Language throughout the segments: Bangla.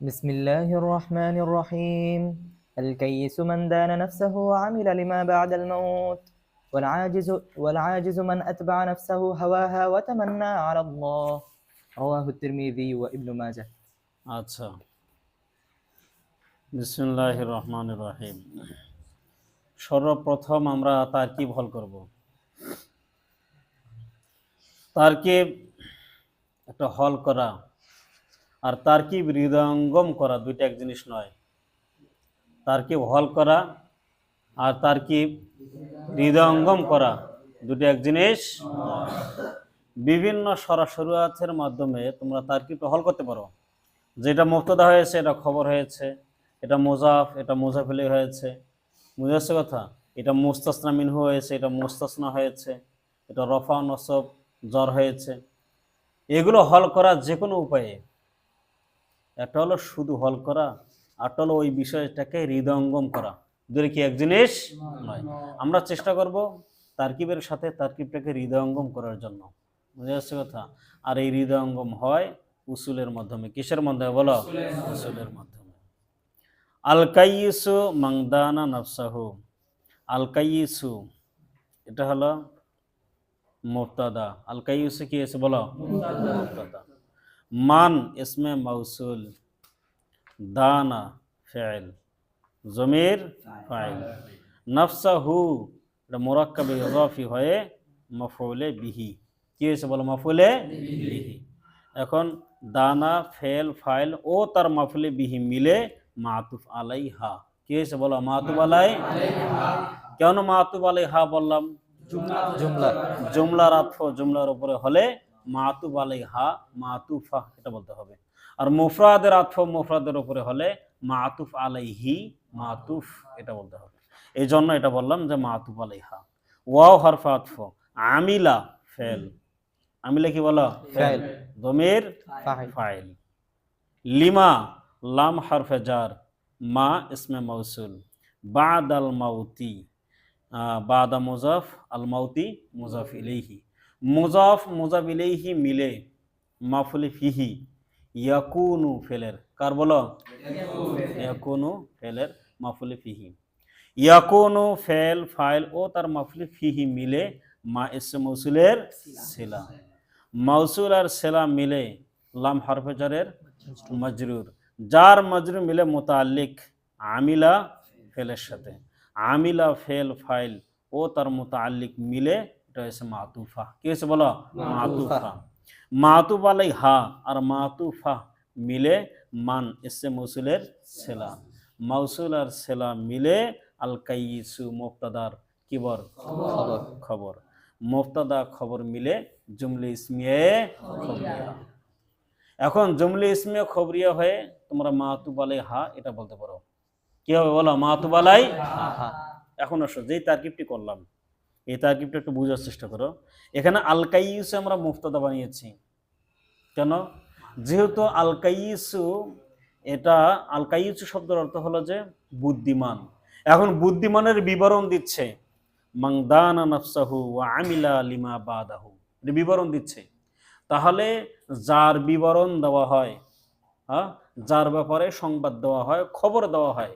بسم الله الرحمن الرحيم الكيس من دان نفسه وعمل لما بعد الموت والعاجز والعاجز من أتبع نفسه هواها وتمنى على الله رواه الترمذي وابن ماجه আচ্ছা বিসমুল্লাহ রহমান রহিম সর্বপ্রথম আমরা তারকিব হল করব তারকিব একটা হল করা আর তারকিব হৃদয়ঙ্গম করা দুইটা এক জিনিস নয়। তারকিব হল করা আর তারকিব হৃদয়ঙ্গম করা দুটো এক জিনিস। বিভিন্ন সরাসরিয়াতের মাধ্যমে তোমরা তারকিবটা হল করতে পারো। যেটা মুক্তদা হয়েছে, এটা খবর হয়েছে, এটা মোজাফ, এটা মোজাফিলি হয়েছে। বুঝে যাচ্ছে কথা? এটা মুস্তাসনা মিনহু হয়েছে, এটা মুস্তাসনা হয়েছে, এটা রফা, নসব, জ্বর হয়েছে। এগুলো হল করা যে কোনো উপায়ে একটা হলো শুধু হল করা আরটা হলো ওই বিষয়টাকে হৃদয়ঙ্গম করা। দুটো কি এক জিনিস নয়। আমরা চেষ্টা করব তারকিবের সাথে তারকিবটাকে হৃদয়ঙ্গম করার জন্য। বুঝে যাচ্ছে কথা? আর এই হৃদয়ঙ্গম হয় উসুলের মাধ্যমে। কিসের মাধ্যমে? বলো। উসুলের মাধ্যমে। আল কাইসু মাংদানা নফসাহু। আল কাইসু এটা হলো মুবতাদা আল কাইসু কি আছে? বলো। মুবতাদা মান ইসমে মাউসুল দানা ফেল জমির ফাইল। নফসা হু এটা মোরাক্কাবে ইজাফি হয়ে মফউলে বিহি। কি হয়েছে বলো মফউলে? বিহি। এখন দানা ফেল ফাইল ও তার মাফুলে বিহি মিলে মাতুফ আলাই হা কি হয়েছে বলো মাতুব আলাই? কেন মাতুব আলাই হা বললাম? জুমলা। জুমলার আতফ জুমলার উপরে হলে মাতুব আলাই হা মাতুফা এটা বলতে হবে। আর মুফরাদের আতফ মুফরাদের উপরে হলে মাতুফ আলাইহি মাতুফ এটা বলতে হবে। এই জন্য এটা বললাম যে মাতুফ আলাইহা। ওয়াও হরফা আতফ আমিলা ফেল। আমিলা কি বলো? ফেল। দমের ফাইল। লিমা লাম হরফে জার মা ইসমে মৌসুল বাদ আল মাউতি বাদা মুজাফ আল মাউতি মুজাফ ইলেহি মুজাফ ইলেহি মিলে, মাফুলি ফিহি, ইয়াকুনু ফেলের, কার বলো? ইয়াকুনু ফেলের, মাফুলি ফিহি। ইয়াকুনু ফেল, ফাইল ও তার মাফুলি ফিহি মিলে, মা ইসে মৌসুলের সেলা। মৌসুল আর সেলা মিলে লাম হরফেজারের মজরুর। যার মজরুর মিলে মোতাল্লিক আমিলা ফেলের সাথে। আমিলা, ফেল, ফাইল ও তার মোতাল্লিক মিলে এটা হয়েছে মাতুফা। কি হয়েছে বলো? মাতুফা। মাতুফ। আলাই হা আর মাতুফা মিলে মান এসে মৌসুলের সেলা। মৌসুল আর সেলা মিলে আল কাইসু মুক্তাদার কিবর? খবর। খবর। মুফতাদা খবর মিলে জুমলে ইসমিয়ে এখন জুমলে ইসমিয়ে খবরিয়া হয়ে তোমরা মাতুবালাই হা এটা বলতে পারো। কি হবে বলো? মাতুবালাই হা। এখন আসো যেই তারকিবটি করলাম। এই তারকিবটা একটু বোঝার চেষ্টা করো। এখানে আলকাইসু আমরা মুফতাদা বানিয়েছি। কেন? যেহেতু আলকাইসু, এটা আলকাইসু শব্দের অর্থ হলো যে বুদ্ধিমান। এখন বুদ্ধিমানের বিবরণ দিচ্ছে মাংদানা নফসাহু আমিলা লিমা বাদাহু। এটা বিবরণ দিচ্ছে। তাহলে যার বিবরণ দেওয়া হয় হ্যাঁ যার ব্যাপারে সংবাদ দেওয়া হয়, খবর দেওয়া হয়,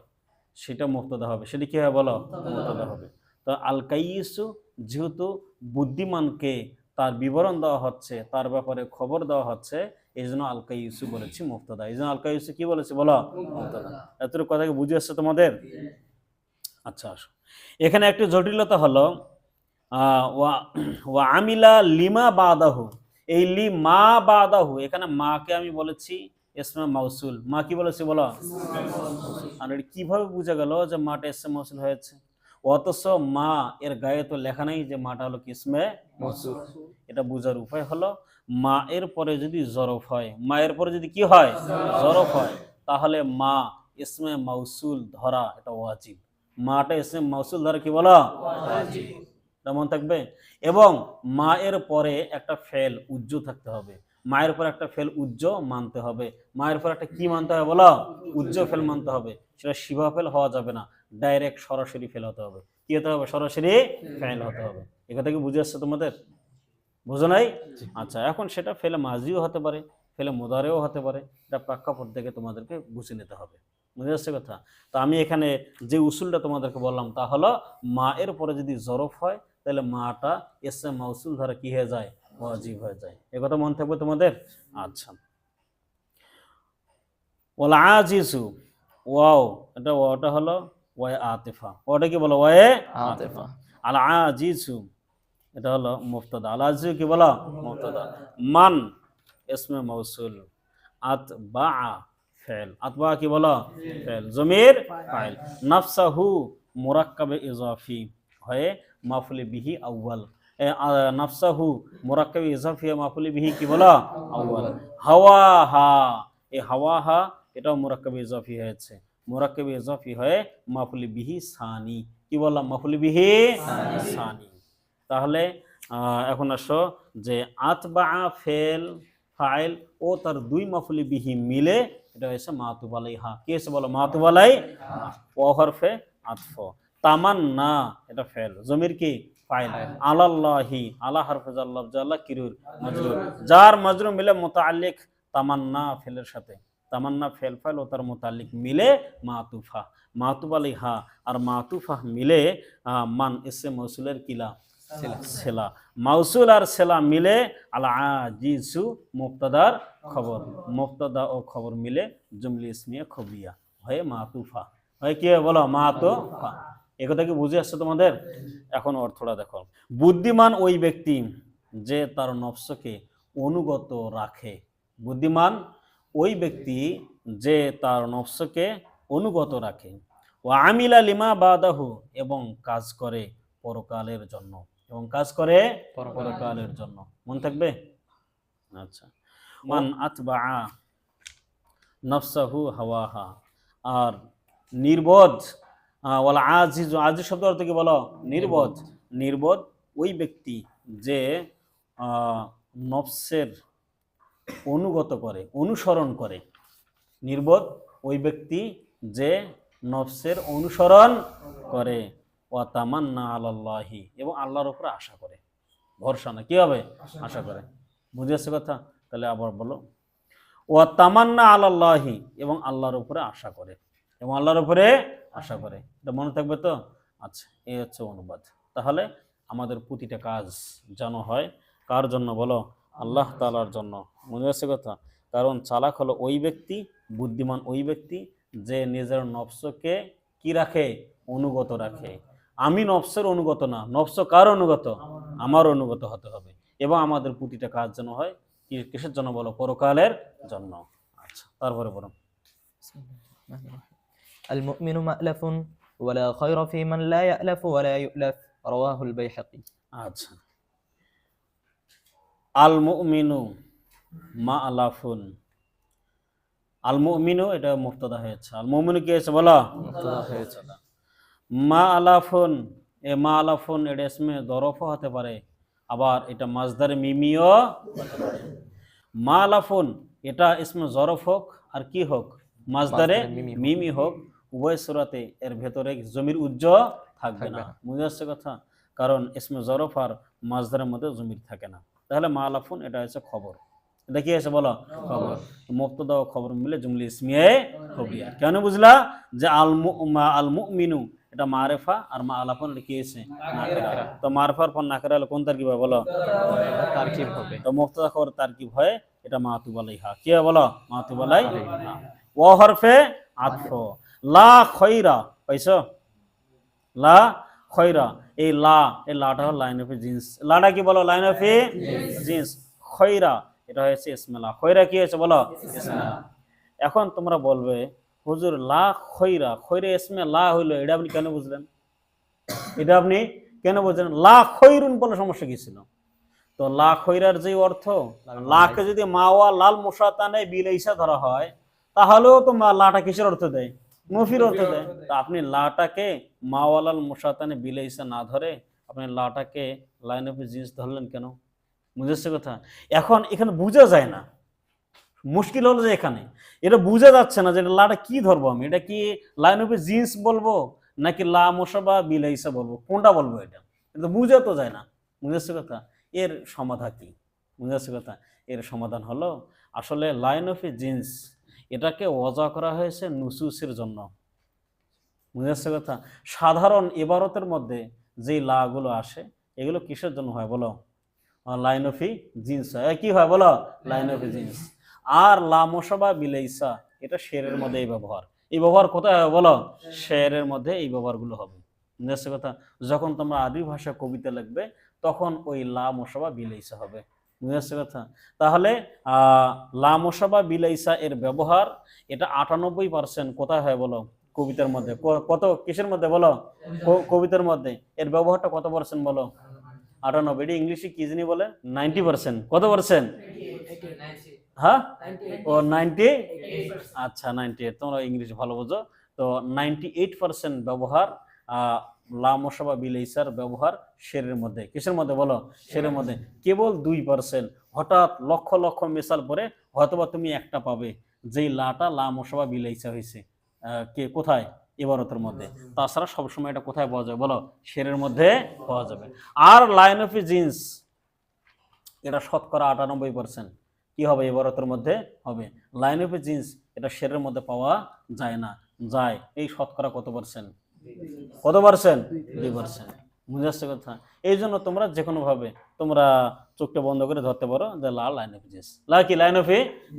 সেটা মুক্তদা হবে। সেটা কি হবে বলো? মুক্তদা হবে। তো আল কাইসু যেহেতু বুদ্ধিমানকে তার বিবরণ দেওয়া হচ্ছে তার ব্যাপারে খবর দেওয়া হচ্ছে এই জন্য আল কাইসু বলেছি মুক্তদা এই জন্য আল কাইসু কি বলেছে বলো? এতটুকু কথা কি বুঝে আসছে তোমাদের? আচ্ছা আসো। এখানে একটি জটিলতা হলো ওয়া আমিলা লিমা বাদাহু। এই লি মা বাদাহু এখানে মাকে আমি বলেছি ইসমে মাউসুল। মা কি বলেছি বলো? আর কীভাবে বোঝা গেল যে মাটা ইসমে মাউসুল হয়েছে? অথচ মা এর গায়ে তো লেখা নেই যে মাটা হলো কিসমে এটা বোঝার উপায় হলো, মা এর পরে যদি জরফ হয় মায়ের পরে যদি কি হয়? জরফ হয়। তাহলে মা ইসমে মাউসুল ধরা এটা ওয়াজিব। মাটা ইসমে মাউসুল ধরা কি বলো? এটা মনে থাকবে? এবং মা এর পরে একটা ফেল উজ্জ থাকতে হবে। মায়ের পর একটা ফেল উজ্জ মানতে হবে। মায়ের পর একটা কি মানতে হবে বলো? উজ্জ ফেল মানতে হবে। সেটা শিবা ফেল হওয়া যাবে না। ডাইরেক্ট সরাসরি ফেল হতে হবে। কি হতে হবে? সরাসরি ফেল হতে হবে। এ কথা কি বুঝে আসছে তোমাদের? বুঝো নাই? আচ্ছা এখন সেটা ফেলে মাজিও হতে পারে ফেলে মোদারেও হতে পারে। এটা প্রেক্ষাপট দেখে তোমাদেরকে বুঝে নিতে হবে। বুঝে যাচ্ছে কথা? তো আমি এখানে যে উসুলটা তোমাদেরকে বললাম তা হলো মা এর পরে যদি জরফ হয় তাহলে মাটা এসে মাউসুল ধারা কি হয়ে যায়? ওয়াজিব হয়ে যায়। এ কথা মনে থাকবে তোমাদের? আচ্ছা। ওলা আজিজু ওয়াও এটা ওয়াটা হলো আতিফা। ওটা কি বলো? ওয়াই আতিফা। আল আজিজু এটা হলো মুফতাদা। আল আজিজু কি বলো? মুফতাদা। মান ইসমে মৌসুল আত বা ফেল। আতবা কি বলো? ফেল। জমির ফাইল। নাফসাহু মুরাক্কাবে ইজাফি। হয়ে মাফুলি বিহি আউয়াল। এ, নাফসাহু মুরাক্কাবে ইজাফি মাফুলি বিহি কি বলো? আউয়াল। হাওয়া হা এই হাওয়া হা এটাও মুরাক্কাবে ইজাফি হয়েছে। মুরাক্কাবে ইজাফি হয়ে মাফুলি বিহি সানি। কি বললাম? মাফুলি বিহি সানি। তাহলে এখন আসো যে আতবা ফেল ফাইল ও তার দুই মাফুলি বিহি মিলে এটা হয়েছে মাতুব আলাইহা কি হয়েছে বলো? মাতুব আলাই ও হরফে আতফ। তামান্না এটা ফেল। জমির কি? ফাইল। আলাল্লাহি আলা হরফে জাল্লাহ জাল্লাহ কিরুর মজরুর। যার মজরুর মিলে মোতাল্লিক তামান্না ফেলের সাথে। তামান্না ফেল ফাইল ও তার মোতালিক মিলে মাতুফা। মাতুব হা আর মাতুফা মিলে মান এসে মৌসুলের কিলা? সেলা। মাউসুল আর সেলা মিলে আল আজিজু মুক্তাদার খবর। মুক্তাদা ও খবর মিলে জুমলি ইসমিয়া খবিয়া। হয়ে মাতুফা। হয় কি বলো? মাতুফা। এ কথা কি বুঝে আসছে তোমাদের? এখন অর্থটা দেখো। বুদ্ধিমান ওই ব্যক্তি যে তার নফসকে অনুগত রাখে। বুদ্ধিমান ওই ব্যক্তি যে তার নফসকে অনুগত রাখে। ও আমিলা লিমা বাদাহু এবং কাজ করে পরকালের জন্য। এবং কাজ করে পরকালের জন্য। মন থাকবে? আচ্ছা। মান আতবা নফসাহু হাওয়াহা। আর নির্বোধ ওয়ালা আজিজ আজিজ শব্দ অর্থ কি বলো? নির্বোধ। নির্বোধ। ওই ব্যক্তি যে নফসের অনুগত করে, অনুসরণ করে। নির্বোধ ওই ব্যক্তি যে নফসের অনুসরণ করে। ও তামান্না আল্লাহি এবং আল্লাহর উপরে আশা করে। ভরসা না, কি হবে? আশা করে। বুঝে আসছে কথা? তাহলে আবার বলো। ও তামান্না আল্লাহি এবং আল্লাহর উপরে আশা করে। এবং আল্লাহর উপরে আশা করে। এটা মনে থাকবে তো? আচ্ছা এই হচ্ছে অনুবাদ। তাহলে আমাদের প্রতিটা কাজ যেন হয়, কার জন্য বলো? আল্লাহ তালার জন্য মনে হচ্ছে কথা কারণ চালাক হলো ওই ব্যক্তি বুদ্ধিমান ওই ব্যক্তি যে নিজের নফসকে কি রাখে অনুগত রাখে আমি নফসের অনুগত না নফস কার অনুগত আমার অনুগত হতে হবে এবং আমাদের প্রতিটা কাজ যেন হয় কি কিসের জন্য বলো পরকালের জন্য আচ্ছা তারপরে বলো بسم الله الرحمن الرحيم المؤمن مألف ولا خير في من لا يألف ولا يؤلف رواه البيحقي আচ্ছা আল মুমিনু মা আলাফুন আল মুমিনু এটা মুক্তদা হয়েছে। আল মুমিনু কি হয়েছে বলো? মা আলাফুন এ মা আলাফুন এটা ইসমে দরফও হতে পারে আবার এটা মাজদার মিমিও মা আলাফুন এটা ইসমে জরফ হোক আর কি হোক মাজদারে মাজদারে মিমি হোক। মিমি হোক উভয় সুরাতে এর ভেতরে জমির উজ্জ থাকবে না। বুঝে আসছে কথা? কারণ ইসমে জরফ আর মাজদারের মধ্যে জমির থাকে না। তাহলে মা আলাফুন এটা হচ্ছে খবর। এটা কি আছে বলো? খবর। মুক্তদা ও খবর মিলে জুমলি ইসমিয়ে খবিয়া। কেন বুঝলা? যে আল মু- মা- আল মুমিনু এটা মারেফা আর মা আলাফুন এটা কি আছে? তো মারফার পর নাকেরা হলো কোন তারকিব হয় বলো? তারকিব হবে। তো মুক্তদা খবর তারকিব হয় এটা মাতুবালাই হা কি হয় বলো? মাতুবালাই ও হরফে আতফ। লা খৈরা পাইছো? লা খৈরা এই লা, এই লাটা হল লাইন অফ জিন্স। লাটা কি বলো? Line of jeans. খৈরা এটা হয়েছে ইসমেলা। খৈরা কি হয়েছে বলো? এখন তোমরা বলবে, হুজুর, লা খৈরা খৈরা ইসমে লা হইল, এটা আপনি কেন বুঝলেন? এটা আপনি কেন বুঝলেন? লা খৈরুন বলে সমস্যা কি ছিল? তো লা খৈরার যে অর্থ, লাকে যদি মাওয়া, লাল মোশাতানে বিলেইসা ধরা হয়, তাহলেও তো লাটা কিসের অর্থ দেয়? মুফির অর্থ দেয়। তা আপনি লাটাকে মাওয়ালাল মোশাতানে বিলেইসা না ধরে আপনি লাটাকে লাইন অফ জিন্স ধরলেন কেন? বুঝেছে কথা? এখন এখানে বোঝা যায় না। মুশকিল হলো যে এখানে। এটা বোঝা যাচ্ছে না যে এটা লাটা কি ধরবো আমি? এটা কি লাইন অফ জিন্স বলব নাকি লা মোশা বা বিলে ইসা বলব? কোনটা বলব এটা? এটা বুঝা তো যায় না। বুঝেছে কথা? এর সমাধান কি? বুঝেছে কথা? এর সমাধান হলো আসলে লাইন অফ জিন্স এটাকে ওজা করা হয়েছে নুসুসের জন্য। বুঝে যাচ্ছে কথা? সাধারণ ইবারতের মধ্যে যেই লাগুলো আসে এগুলো কিসের জন্য হয় বলো? লাইন অফ জিন্স হয়। কি হয় বলো? Line of jeans. আর লা মোসাবা বিলাইসা এটা শেরের মধ্যে এই ব্যবহার। এই ব্যবহার কোথায় হবে বলো? শেরের মধ্যে এই ব্যবহারগুলো হবে। বুঝে যাচ্ছে কথা? যখন তোমরা আরবি ভাষা কবিতা লিখবে তখন ওই লা মোসাবা বিলাইসা হবে। বুঝে যাচ্ছে কথা? তাহলে আহ, লা মোসাবা বিলাইসা এর ব্যবহার এটা আটানব্বই পার্সেন্ট কোথায় হয় বলো? কবিতার মধ্যে। কত কিসের মধ্যে বলো? কবিতার মধ্যে। এর ব্যবহারটা কত পার্সেন্ট বলো? আটানব্বই। এটা ইংলিশে কি জানি বলে? নাইনটি পার্সেন্ট কত পার্সেন্ট হ্যাঁ? ও নাইনটি? আচ্ছা নাইনটি এইট। তোমরা ইংলিশ ভালো বোঝো। তো নাইনটি এইট পার্সেন্ট ব্যবহার আহ, লামসা বিলাইসার ব্যবহার শেরের মধ্যে। কিসের মধ্যে বলো? শেরের মধ্যে। কেবল দুই পার্সেন্ট হঠাৎ লক্ষ লক্ষ মিসাল পরে হয়তোবা তুমি একটা পাবে। যেই লাটা লামসা বিলাইসা হয়েছে। কে? কোথায়? ইবারতের মধ্যে। তাছাড়া সবসময় এটা কোথায় পাওয়া যাবে বলো শেরের মধ্যে পাওয়া যাবে। আর লাইন অফ জিন্স এটা শতকরা আটানব্বই পার্সেন্ট কী হবে? ইবারতের মধ্যে হবে। লাইন অফ জিন্স এটা শেরের মধ্যে পাওয়া যায় না। যায়। এই শতকরা কত পার্সেন্ট কত পার্সেন্ট দুই পার্সেন্ট বুঝে কথা। এই জন্য তোমরা যে কোনো ভাবে তোমরা চোখটা বন্ধ করে ধরতে পারো যে লা লাইন অফ জিন্স। লা কি? Line of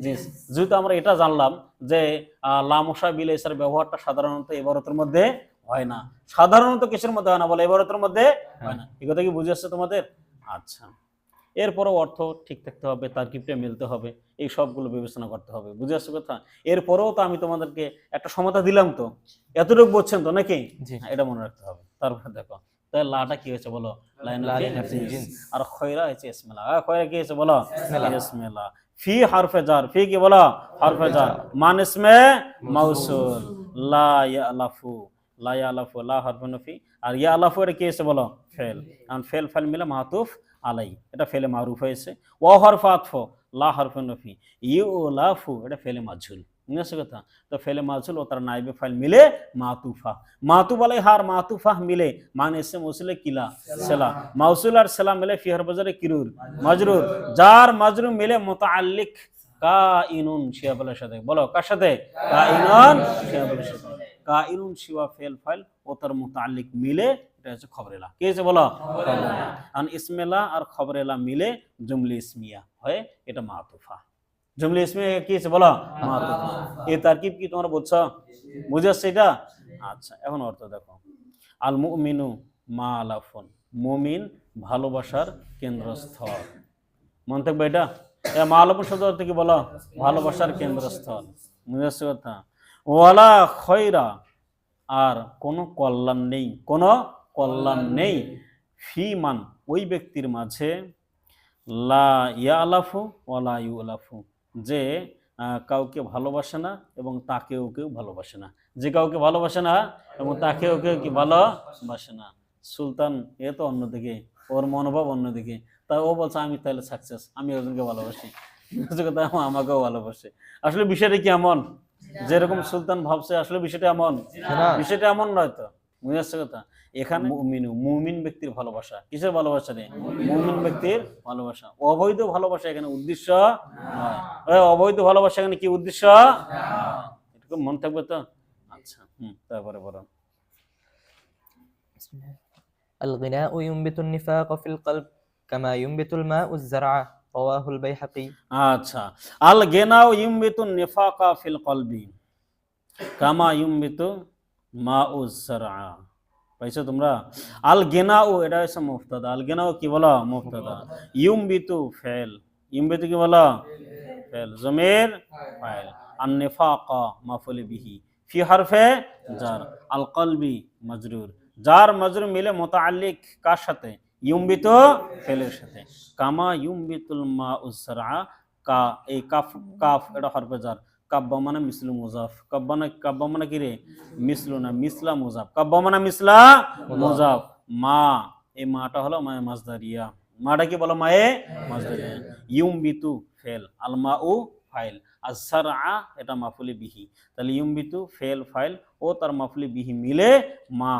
genes. যেহেতু আমরা এটা জানলাম যে আহ, লামশা বিলাইসার ব্যবহারটা সাধারণত এবারতের মধ্যে হয় না। সাধারণত কিসের মধ্যে হয় না বলে? এবারতের মধ্যে হয় না। এই কথা কি বুঝে আসছে তোমাদের? আচ্ছা। এরপরও অর্থ ঠিক থাকতে হবে তারকিবটা মিলতে হবে এই সবগুলো বিবেচনা করতে হবে। বুঝে আসছে কথা? এরপরেও তো আমি তোমাদেরকে একটা সমতা দিলাম তো। এতটুকু বলছেন তো নাকি? এটা মনে রাখতে হবে। তারপরে দেখো তাহলে লাটা কি হয়েছে বলো। আর খয়রা হয়েছে ইসমেলা। খয়রা কি হয়েছে বলো? ইসমেলা। ফি হারফে জার ফি কি বলো? হারফে জার মান ইসমে মাউসুল। লা ইয়ালাফু। লা ইয়ালাফু লা হারফে নফি আর ইয়ালাফু এটা কি হয়েছে বলো? ফেল। কারণ ফেল ফেল মিলে মাতুফ আলাই। এটা ফেলে মারুফ হয়েছে। ও হরফ আতফ। লা হরফে নফি ইউ লাফু এটা ফেলে মাঝুল কথা তো ফেলে ও তার নাইবে ফাইল মিলে মাতুফা। হার মিলে মানে এসে মৌসুলে কিলা, সেলা। আর সেলা মিলে বাজারে কিরুর? মাজরুর। যার মিলে শিয়াবলের সাথে। বলো, কার সাথে? শিয়াবলের সাথে। ফেল ফাইল ও তার মিলে, এটা হচ্ছে খবরেলা। কি হয়েছে বলো? আর ইসমেলা আর খবরেলা মিলে জুমলি ইসমিয়া হয় এটা মাতুফা। জুমলি ইসমিয়া কি হয়েছে বলো। মাতুফা এই তারকিব কি তোমরা বুঝছ? বুঝে আসছে এটা? আচ্ছা এখন অর্থ দেখো। আল মুমিনু মা আলাফন মুমিন ভালোবাসার কেন্দ্রস্থল। মনে থাকবে এটা? মা আলাফন শব্দ অর্থ কি বলো? ভালোবাসার কেন্দ্রস্থল। বুঝে আসছে কথা? ওয়ালা খয়রা। আর কোনো কল্যাণ নেই। কোনো কল্যাণ নেই। ফি মান ওই ব্যক্তির মাঝে লা ইয়া আলাফু ওয়ালা ইউ আলাফু যে কাউকে ভালোবাসে না এবং তাকেও কেউ ভালোবাসে না। যে কাউকে ভালোবাসে না এবং তাকেও কেউ কি ভালোবাসে না। সুলতান এ তো অন্যদিকে ওর মনোভাব অন্যদিকে। তা ও বলছে আমি তাহলে সাকসেস আমি একজনকে ভালোবাসি। কথা আমাকেও ভালোবাসে। আসলে বিষয়টা কি এমন? যেরকম সুলতান ভাবছে আসলে বিষয়টা এমন। বিষয়টা এমন নয় তো। বুঝে আসছে কথা এখানে মুমিনু মুমিন ব্যক্তির ভালোবাসা কিসের ভালোবাসা নেই মুমিন ব্যক্তির ভালোবাসা অবৈধ ভালোবাসা এখানে উদ্দেশ্য নয় এ, অবৈধ ভালোবাসা এখানে কি উদ্দেশ্য এটুকু মন থাকবে তো আচ্ছা হুম তারপরে বলো بسم الله. الغناء ينبت النفاق في القلب كما ينبت الماء الزرع رواه البيهقي আচ্ছা আল গেনাও ইউমবিতু নিফাকা ফিল কলবি কামা মা উজ্জারা পাইছো তোমরা? আল গেনাও এটা হচ্ছে মুফতাদা। আল গেনাও কি বলো? মুফতাদা। ইউমবিতু ফেল। ইউমবিতু কি বলো? ফেল। জমির ফাইল। আন নিফাকা মাফুলি বিহি। ফি হারফে জার। আল কলবি মাজরুর। জার, মাজরুর মিলে মোতাল্লিক কার সাথে? ইউমবিত ফেলের সাথে। কামা ইউমবিতুল মা উসরা কা, এই কাফ কাফ, এটা হরফে জার। কাব্বা মানে মিসলু মুজাফ। কাব্বা মানে কাব্বা মানে কি রে? মিসলু না, মিসলা মুজাফ। কাব্বা মানে মিসলা মুজাফ। মা, এই মাটা হলো মায়ে মাজদারিয়া। মাটা কি বলো মায়ে? মাজদারিয়া। ইউমবিতু ফেল আল মা উ ফাইল। আসার আ এটা মাফুলি বিহি। তাহলে ইউমবিতু ফেল, ফাইল, ও তার মাফুলি বিহি মিলে মা।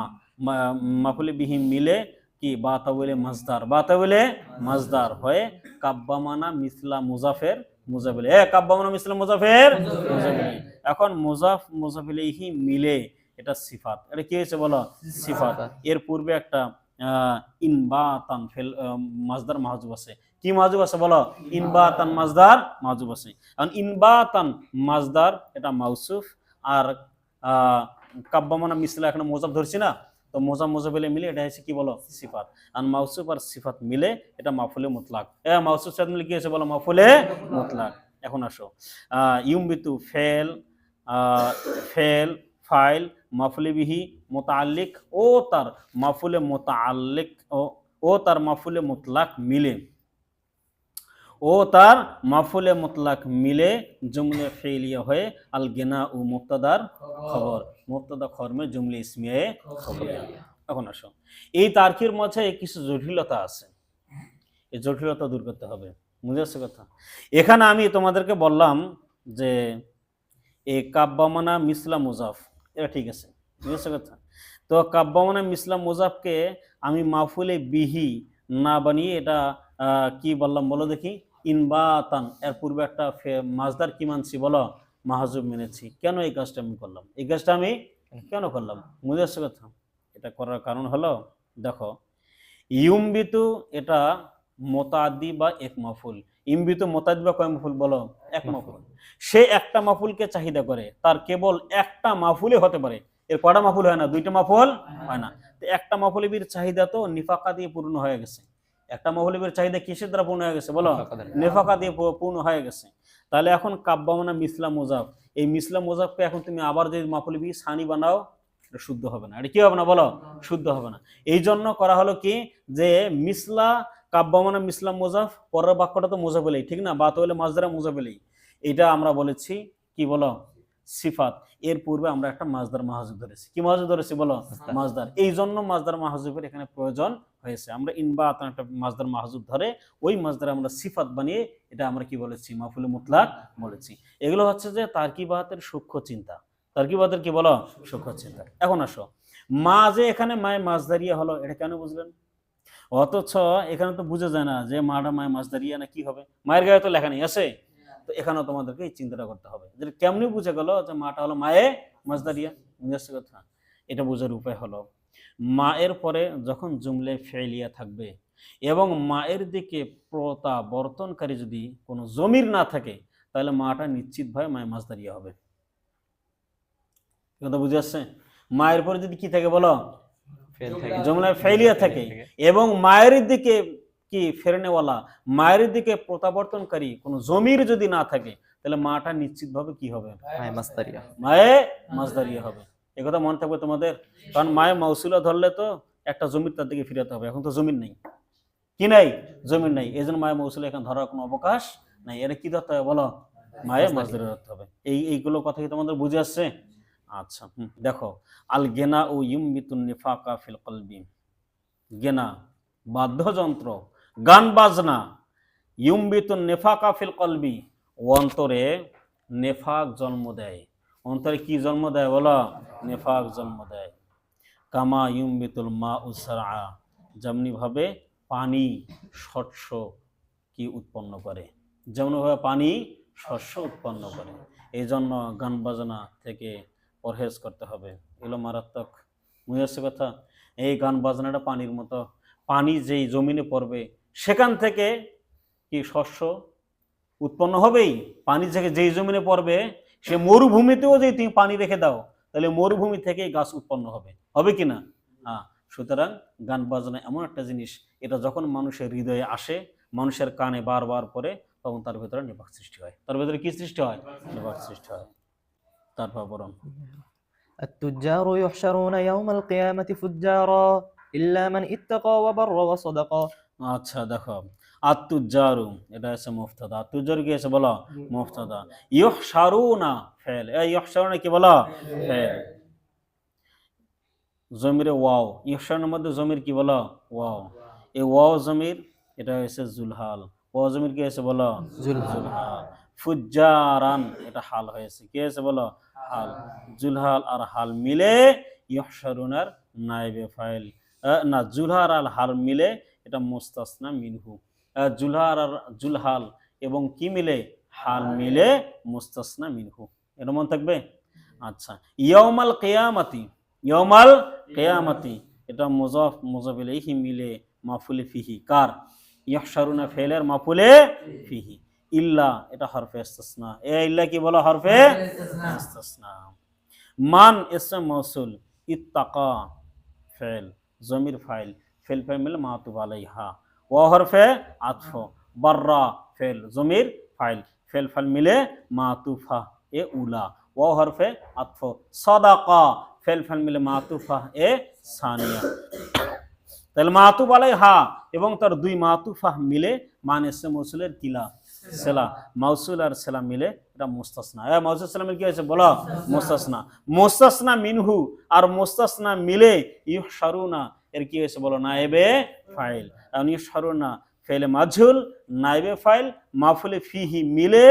মাফুলি বিহি মিলে কি? বাতাবলে মাজদার। বাতাবলে মাজদার হয়ে কাব্বামানা মিসলা মুজাফের মুজাফিল। মুজাফের? এখন মুজাফ মিলে এটা সিফাত। এটা কি হয়েছে বলো? সিফাত। এর পূর্বে একটা ইনবাতান ফেল মাজদার আছে। কি মাহজুব আছে বলো? ইনবাতান মাজদার আছে। ইনবাতান মাজদার, এটা মাউসুফ। আর কাব্যমানা মিসলা এখানে মোজাব ধরছি না? তো মোজা মোজাবিলে মিলে এটা হচ্ছে কি বলো? সিফাত। আর মাউসুফ আর সিফাত মিলে এটা মাফুলে মুতলাক। এ, মাউসুফ সাথে মিলে কি হয়েছে বলো? মাফুলে মুতলাক। এখন আসো। ইউমবিতু ফেল ফেল, ফাইল, মাফুলে বিহি মোতাল্লিক ও তার মাফুলে মোতাল্লিক ও তার মাফুলে মুতলাক মিলে। ও তার মাফুলে মুতলাক মিলে জুমলে ফেলিয়া হয়ে আল গেনা ও মুক্তাদার খবর। মুক্তাদা খরমে জুমলে ইসমিয়ে খবরিয়া এখন আসো। এই তার্কির মাঝে কিছু জটিলতা আছে। এই জটিলতা দূর করতে হবে। বুঝে আসছে কথা? এখানে আমি তোমাদেরকে বললাম যে এই কাব্যমানা মিসলা মুজাফ। এটা ঠিক আছে। বুঝে আসছে কথা? তো কাব্যমানা মিসলা মুজাফকে আমি মাফুলে বিহি না বানিয়ে এটা কি বললাম বলো দেখি? ইনবাতান এর পূর্বে একটা মাজদার কি মানছি বলো? মাহাজুব মেনেছি। কেন এই কাজটা আমি করলাম? এই কাজটা আমি কেন করলাম? বুঝে আসছে কথা? এটা করার কারণ হলো দেখো ইউমবিতু এটা মোতাদি বা এক মাফুল। ইমবিতু মোতাদি বা কয় মাফুল বলো? এক মাফুল। সে একটা মাফুলকে চাহিদা করে তার কেবল একটা মাফুলে হতে পারে। এর কটা মাফুল হয় না? দুইটা মাফুল হয় না। একটা মাফুলিবির চাহিদা তো নিফাকা দিয়ে পূর্ণ হয়ে গেছে। একটা মাফুলিবির চাহিদা কিসের দ্বারা পূর্ণ হয়ে গেছে? বলো। নেফাকা দিয়ে পূর্ণ হয়ে গেছে। তাহলে এখন কাব্যমানা মিসলা মোজাফ। এই মিসলা মোজাফকে এখন তুমি আবার যদি মাফুলিবি সানি বানাও এটা শুদ্ধ হবে না। এটা কি হবে না? বলো। শুদ্ধ হবে না। এই জন্য করা হলো কি? যে মিসলা কাব্যমানা মিসলা মোজাফ পরের বাক্যটা তো মোজাফেলেই ঠিক না? বা তো হলে মাজদারা মোজাফেলেই এটা আমরা বলেছি কি বলো? সিফাত। এর পূর্বে আমরা একটা মাজদার মাহাজুব ধরেছি। কি মাহাজুব ধরেছি বলো? মাজদার। এই জন্য মাজদার মাহাজুবের এখানে প্রয়োজন হয়েছে। আমরা ইনবা একটা মাজদার মাহাজুব ধরে ওই মাজদার আমরা সিফাত বানিয়ে এটা আমরা কি বলেছি? মাফুল মুতলাক বলেছি। এগুলো হচ্ছে যে তার্কিবাতের সূক্ষ্ম চিন্তা। তার্কিবাতের কি বলো? সূক্ষ্ম চিন্তা। এখন আসো। মা যে এখানে মায়ের মাছদারিয়া হলো এটা কেন বুঝলেন? অথচ এখানে তো বুঝা যায় না যে মাটা মায়ের মাছদারিয়া না কি হবে? মায়ের গায়ে তো লেখা নেই। আছে? তো এখানেও তোমাদেরকে এই চিন্তাটা করতে হবে। যে কেমনি বুঝে গেল যে মাটা হলো মায়ে মাছদারিয়া বুঝে কথা এটা বোঝার উপায় হলো মায়ের পরে যখন জুমলে ফেলিয়া থাকবে এবং মায়ের দিকে প্রত্যাবর্তনকারী যদি কোনো জমির না থাকে তাহলে মাটা নিশ্চিতভাবে মায়ের মাছদারিয়া হবে। কথা বুঝে আসছে? মায়ের পরে যদি কি থাকে বলো? জমলায় ফেলিয়া থাকে এবং মায়ের দিকে কি ফেরনেওয়ালা মায়ের দিকে প্রত্যাবর্তনকারী কোনো জমির যদি না থাকে তাহলে মাটা নিশ্চিতভাবে কি হবে? মায় মাছদারিয়া হবে। একথা মনে থাকবে তোমাদের? কারণ মায়ের মৌসুলা ধরলে তো একটা জমির তার দিকে ফিরাতে হবে। এখন তো জমির নেই। কি নাই? জমির নাই। এই জন্য মায়ের মৌসুলা এখন ধরার কোনো অবকাশ নাই। এটা কি ধরতে হবে বলো? মায়ে মাছদারি ধরতে হবে। এই এইগুলো কথা কি তোমাদের বুঝে আসছে? আচ্ছা হুম, দেখো। আল গেনা ও ইউমিতুন নিফাকা ফিল কলবি। গেনা বাদ্যযন্ত্র গান বাজনা, ইউম্বিতুন নেফাকা ফিল কলবি অন্তরে নেফাক জন্ম দেয়। অন্তরে কি জন্ম দেয় বলো? নেফাক জন্ম দেয়। কামা ইউম্বিতুল মা উসারা যেমনিভাবে পানি শস্য কি উৎপন্ন করে? যেমনভাবে পানি শস্য উৎপন্ন করে। এই জন্য গান বাজনা থেকে পরহেজ করতে হবে। এগুলো মারাত্মক বুঝে কথা। এই গান বাজনাটা পানির মতো। পানি যেই জমিনে পড়বে সেখান থেকে কি শস্য উৎপন্ন হবেই পানি থেকে যেই জমিনে পড়বে সে মরুভূমিতেও যদি তুমি পানি রেখে দাও তাহলে মরুভূমি থেকেই গাছ উৎপন্ন হবে হবে কি না হ্যাঁ সুতরাং গান বাজনা এমন একটা জিনিস এটা যখন মানুষের হৃদয়ে আসে মানুষের কানে বারবার পরে তখন তার ভেতরে নিপাক সৃষ্টি হয় তার ভেতরে কি সৃষ্টি হয় নিপাক সৃষ্টি হয় তারপর বরং التجار يحشرون يوم القيامة فجارا إلا من اتقى وبر وصدق আচ্ছা দেখো। আত্মুজারু এটা আছে মুফতাদা। আত্মুজারু কি আছে বলো? মুফতাদা। ইহশারুনা ফেল। এই ইহশারুনা কি বলো? ফেল। জমিরে ওয়াও। ইহশারুনের মধ্যে জমির কি বলো? ওয়াও। এই ওয়াও জমির এটা হয়েছে জুলহাল। ওয়াও জমির কি হয়েছে বলো? জুলহাল। ফুজ্জারান এটা হাল হয়েছে। কি হয়েছে বলো? হাল। জুলহাল আর হাল মিলে ইহশারুনার নাইবে ফাইল। না জুলহার আর হাল মিলে এটা মুস্তাসনা মিনহু। জুলহার আর জুলহাল এবং কি মিলে? হাল মিলে মুস্তাসনা মিনহু। এর মন থাকবে? আচ্ছা। ইয়মাল কেয়ামাতি ইয়মাল কেয়ামাতি এটা মুজাফ মুজাফ ইলাইহি মিলে মাফুলে ফিহি। কার? ইহশারুনা ফেলের মাফুলে ফিহি। ইল্লা এটা হরফে ইস্তিসনা। এ ইল্লা কি বলো? হরফে ইস্তিসনা। মান ইসম মৌসুল ইত্তাকা ফেল জমির ফাইল। ফেল ফাইল মিলে মাতুব আলাইহা। ও হরফে আতফ ফেল, জমির ফাইল। ফেল ফাইল মিলে মাতুফা, এ উলা। ও হরফে আতফ, সদাকা। ফেল ফাইল মিলে মাতুফা, এ সানিয়া। তাহলে মাতুব আলাইহা এবং তার দুই মাতুফা মিলে মান এসে মৌসুলের কিলা সেলা। মাউসুল আর সেলা মিলে এটা মুস্তাসনা। এ মাউসুল সালামের কি হয়েছে বলো? মুস্তাসনা। মুস্তাসনা মিনহু আর মুস্তাসনা মিলে ইহশারুনা এর কি হয়েছে বলো? নাইবে ফাইল। আর ইহশারুনা ফেলে মাঝুল নাইবে ফাইল মাফুলে ফিহি মিলে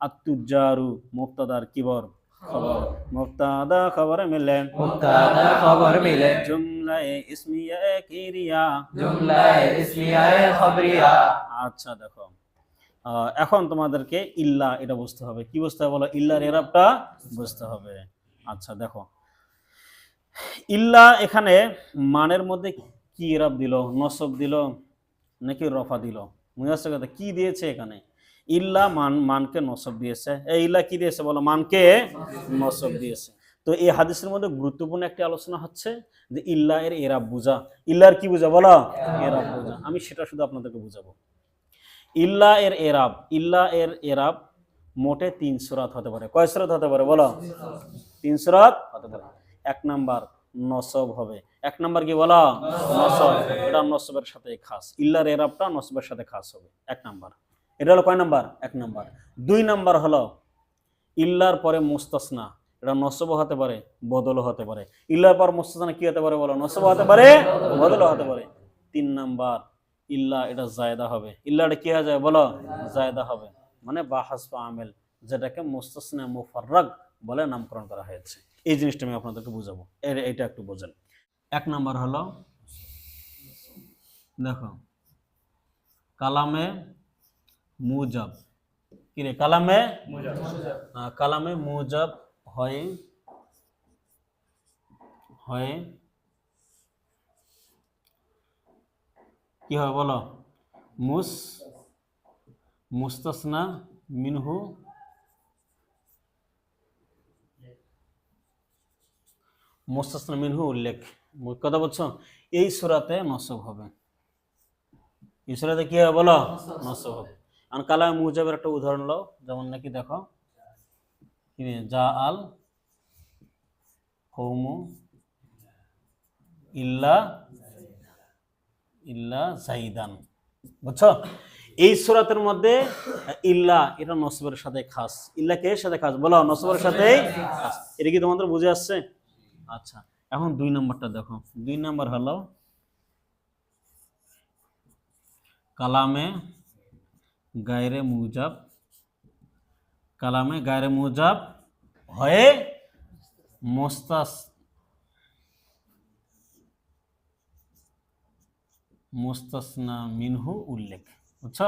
আত্তুজারু মুক্তাদার কিবর খবর। মুক্তাদা খবর মিলে। মুক্তাদা খবর মিলে। জুমলায়ে ইসমিয়া কিরিয়া। জুমলায় ইসমিয়ায়ে খবরিয়া। আচ্ছা দেখো। এখন তোমাদেরকে ইল্লা এটা বুঝতে হবে। কি বুঝতে হবে বলো? ইল্লার এরাবটা বুঝতে হবে। আচ্ছা দেখো। ইল্লা এখানে মানের মধ্যে কি এরাব দিল? নসব দিল নাকি রফা দিল? আসছে কথা কি দিয়েছে এখানে? ইল্লা মান, মানকে নসব দিয়েছে। এই ইল্লা কি দিয়েছে বলো? মানকে নসব দিয়েছে। তো এই হাদিসের মধ্যে গুরুত্বপূর্ণ একটি আলোচনা হচ্ছে যে ইল্লা এর এরাব বুঝা। ইল্লার কি বুঝা বলো? এরাব বুঝা। আমি সেটা শুধু আপনাদেরকে বুঝাবো। ইল্লা এর এরাব, ইল্লা এর এরাব মোটে তিন সুরাত হতে পারে। কয় সুরাত হতে পারে বলো? তিন সুরাত হতে পারে। এক নাম্বার নসব হবে। এক নাম্বার কি বলা? নসব। এটা নসবের সাথে খাস। ইল্লার এরাবটা নসবের সাথে খাস হবে। এক নাম্বার। এটা হলো কয় নাম্বার? এক নাম্বার। দুই নাম্বার হলো ইল্লার পরে মুস্তাসনা। এটা নসব হতে পারে, বদলও হতে পারে। ইল্লার পর মুস্তাসনা কি হতে পারে বলো? নসব হতে পারে, বদলও হতে পারে। তিন নাম্বার, ইল্লা এটা জায়দা হবে। ইল্লাটা কি হয়ে যায় বলো? জায়দা হবে। মানে বাহাস আমেল, যেটাকে মুস্তাসনা মুফাররাগ বলে নামকরণ করা হয়েছে। এই জিনিসটা আমি আপনাদেরকে বুঝাবো। এটা একটু বোঝেন। এক নাম্বার হলো, দেখো, কালামে মুজাব। কিরে কালামে? কালামে মুজাব হয় হয়, কি হবে বলো? মুস, মুস্তাসনা মিনহু মুস্তাসনা মিনহু উল্লেখ। কথা বলছো? এই সুরাতে নসব হবে। এই সুরাতে কি হবে বলো? নসব হবে। আর কালা মুজাবের একটা উদাহরণ লও। যেমন নাকি দেখো যা আল কৌমু ইল্লা ইল্লা জাইদান। বুঝছ? এই সুরাতের মধ্যে ইল্লা, এটা নসবের সাথে খাস। ইল্লা কে সাথে খাস? বলো, নসবের সাথে এটা কি তোমাদের বুঝে আসছে? আচ্ছা এখন দুই নম্বরটা দেখো। দুই নম্বর হলো কালামে গায়রে মুজাব। কালামে গায়রে মুজাব হয়ে মোস্তাস মুস্তাসনা মিনহু উল্লেখ। বুঝছ?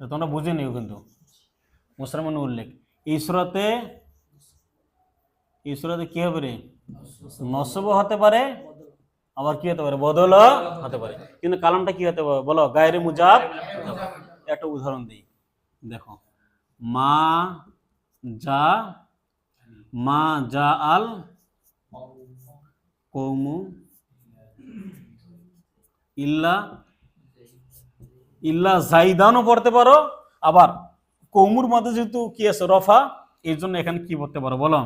তোমরা বুঝে নিও কিন্তু। মুসলমান উল্লেখ। এই এই কি হবে রে নসবও হতে পারে, আবার কি হতে পারে? বদলও হতে পারে। কিন্তু কালামটা কি হতে পারে? বলো, গায়রে মুজাব একটা উদাহরণ দিই। দেখো, মা যা মা যা আল কৌমু ইল্লা ইল্লা জাইদানও পড়তে পারো, আবার কৌমুর মধ্যে যেহেতু কি আছে, রফা, এই জন্য এখানে কি পড়তে পারো? বলো।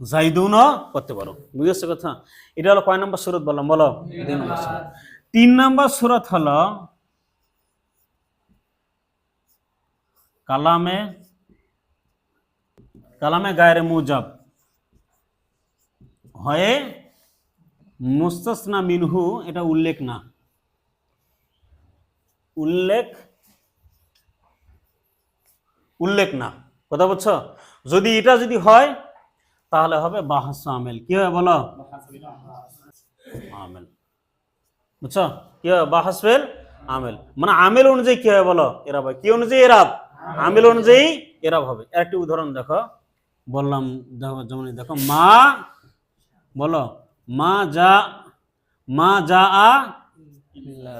জাইদুনও করতে পারো। বুঝেছ কথা? এটা হলো কয় নম্বর সুরত বললাম বলো। তিন নম্বর সুরত। হলো কালামে কালামে গায়ের মুজাব হয়ে মুস্তাসনা মিনহু, এটা উল্লেখ না। উল্লেখ উল্লেখ না। কথা বলছো? যদি এটা যদি হয় তাহলে হবে বাহাস আমেল। কি হবে বলো? আমেল। বুঝছ? কি হবে? বাহাসফেল আমেল। মানে আমেল অনুযায়ী কি হবে বলো? এরাব হয় কি অনুযায়ী এরাব? আমেল অনুযায়ী এরাব হবে। একটি উদাহরণ দেখো। বললাম দেখো যেমন দেখো মা বলো মা যা মা যা আ ইল্লা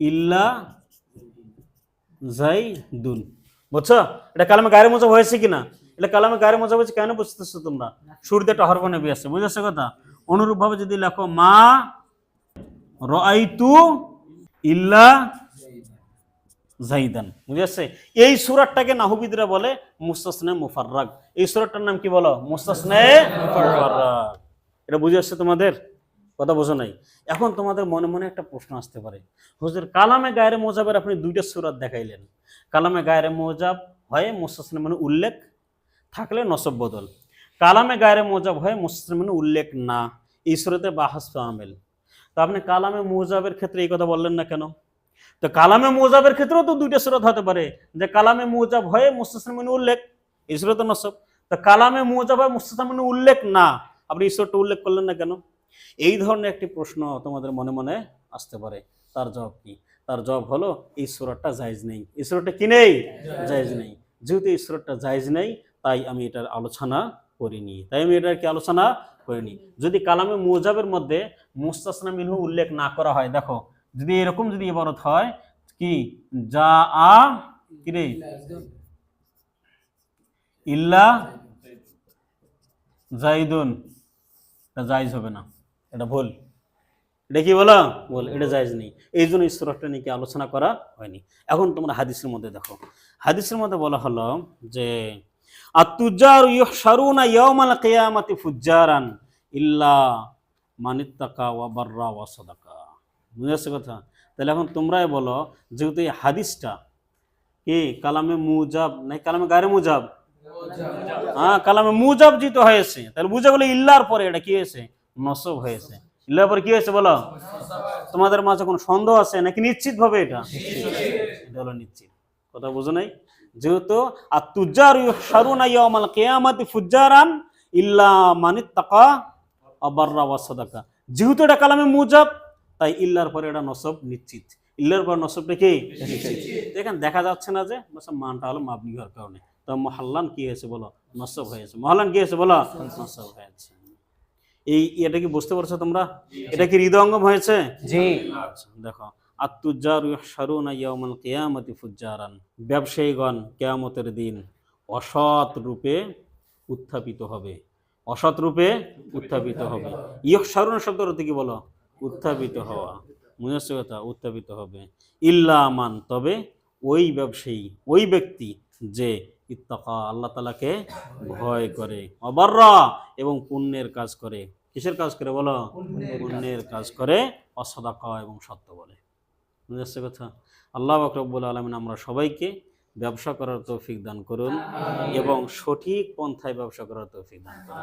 ইল্লা জাইদুন বুঝছ? এটা কালামে গায়ের মজা হয়েছে কিনা? এটা কালামে গায়ের মজা হয়েছে কেন বুঝতেছো তোমরা? শুরুতে একটা হরফ নেবে আছে, বুঝেছ কথা? অনুরূপ ভাবে যদি লেখো, মা রাইতু ইল্লা জাইদান বুঝেছে? এই সুরাটটাকে নাহুবিদরা বলে মুস্তাসনে মুফাররাগ। এই সুরাটটার নাম কি বলো? মুস্তাসনে মুফাররাগ। এটা বুঝে আসছে তোমাদের? কথা বোঝো নাই। এখন তোমাদের মনে মনে একটা প্রশ্ন আসতে পারে। হুজুর, কালামে গায়ের মোজাবের আপনি দুইটা সুরাত দেখাইলেন। কালামে গায়ের মোজাব হয় মানে উল্লেখ থাকলে নসব বদল। কালামে গায়ের মোজাব হয় মানে উল্লেখ না। সুরাতে বাহাস আমেল তো আপনি কালামে মোজাবের ক্ষেত্রে এই কথা বললেন না কেন? তো কালামে মোজাবের ক্ষেত্রেও তো দুইটা সুরত হতে পারে, যে কালামে মোজাব হয়ে মানে উল্লেখ সুরতে নসব। তো কালামে মোজাব হয় মানে উল্লেখ না। আপনি ঈশ্বরটা উল্লেখ করলেন না কেন? এই ধরনের একটি প্রশ্ন তোমাদের মনে মনে আসতে পারে। তার জবাব কি? তার জবাব হলো, এই সুরতটা জায়জ নেই। এই সুরতটা কি নেই? জায়জ নেই। যেহেতু এই সুরতটা জায়জ নেই, তাই আমি এটার আলোচনা করিনি। তাই আমি এটার কি আলোচনা করিনি? যদি কালামে মোজাবের মধ্যে মুস্তাসনা মিনহু উল্লেখ না করা হয়, দেখো, যদি এরকম যদি ইবারত হয়, কি? যা আ, কি রে? ইল্লা জাইদুন। জায়জ হবে না। এটা ভুল। এটা কি বলো? বল। এটা জায়জ নেই। এই জন্য ইস্তরটা নিয়ে কি আলোচনা করা হয়নি। এখন তোমরা হাদিসের মধ্যে দেখো। হাদিসের মধ্যে বলা হলো যে আতুজার ইহশারুনা ইয়াউমাল কিয়ামাতি ফুজ্জারান ইল্লা মানিত্তাকা ওয়া বাররা ওয়া সাদাকা। বুঝেছে কথা? তাহলে এখন তোমরাই বলো যেহেতু এই হাদিসটা কি কালামে মুজাব? নাই কালামে গারে মুজাব? হ্যাঁ কালামে মুজাব যেহেতু হয়েছে। তাহলে বুঝে গেলো ইল্লার পরে এটা কি হয়েছে? নসব হয়েছে। ইল্লার পরে কি হয়েছে বলো? তোমাদের মাঝে কোনো সন্দেহ আছে? নাকি নিশ্চিত ভাবে এটা এটা হলো নিশ্চিত। কথা বুঝো নাই? যেহেতু আর তুজার সারুনা ইয়ামাল কেয়ামাতি ফুজ্জারান ইল্লা মানিত তাকা আবাররা ওয়াসাদাকা যেহেতু এটা কালামে মুজাব তাই ইল্লার পরে এটা নসব নিশ্চিত। ইল্লার পর নসবটা কি? দেখেন দেখা যাচ্ছে না যে মানটা হলো মাবনি হওয়ার কারণে। তো মহাল্লান কি হয়েছে বলো? নসব হয়েছে। মহাল্লান কি হয়েছে বলো? নসব হয়েছে। এই এটা কি বুঝতে পারছ তোমরা? এটা কি হৃদয়ঙ্গম হয়েছে? জি। আচ্ছা দেখো। আত্মুজার ইহশারুনা ইয়াউমাল কিয়ামতি ফুজ্জারান। ব্যবসায়ীগণ কিয়ামতের দিন অসৎ রূপে উত্থাপিত হবে। অসৎ রূপে উত্থাপিত হবে। ইহশারুন শব্দের অর্থ কি বলো? উত্থাপিত হওয়া। মনে হচ্ছে কথা? উত্থাপিত হবে। ইল্লা আমান তবে ওই ব্যবসায়ী ওই ব্যক্তি যে ইত্তাকা আল্লাহ তালাকে ভয় করে অবাররা এবং পুণ্যের কাজ করে। কিসের কাজ করে বলো? পুণ্যের কাজ করে। অসদাকা এবং সত্য বলে। বুঝে যাচ্ছে কথা? আল্লাহ আকরবুল আলমিন আমরা সবাইকে ব্যবসা করার তৌফিক দান করুন এবং সঠিক পন্থায় ব্যবসা করার তৌফিক দান করুন।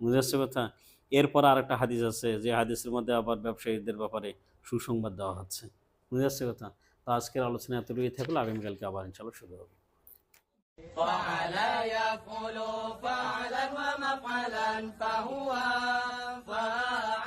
বুঝে যাচ্ছে কথা? এরপর আরেকটা হাদিস আছে যে হাদিসের মধ্যে আবার ব্যবসায়ীদের ব্যাপারে সুসংবাদ দেওয়া হচ্ছে। বুঝে যাচ্ছে কথা? তো আজকের আলোচনা এতটুকুই থাকল। আগামীকালকে আবার ইনশাল্লাহ শুরু হবে। فعل يفعل فعلا ومفعلا فهو فاعل.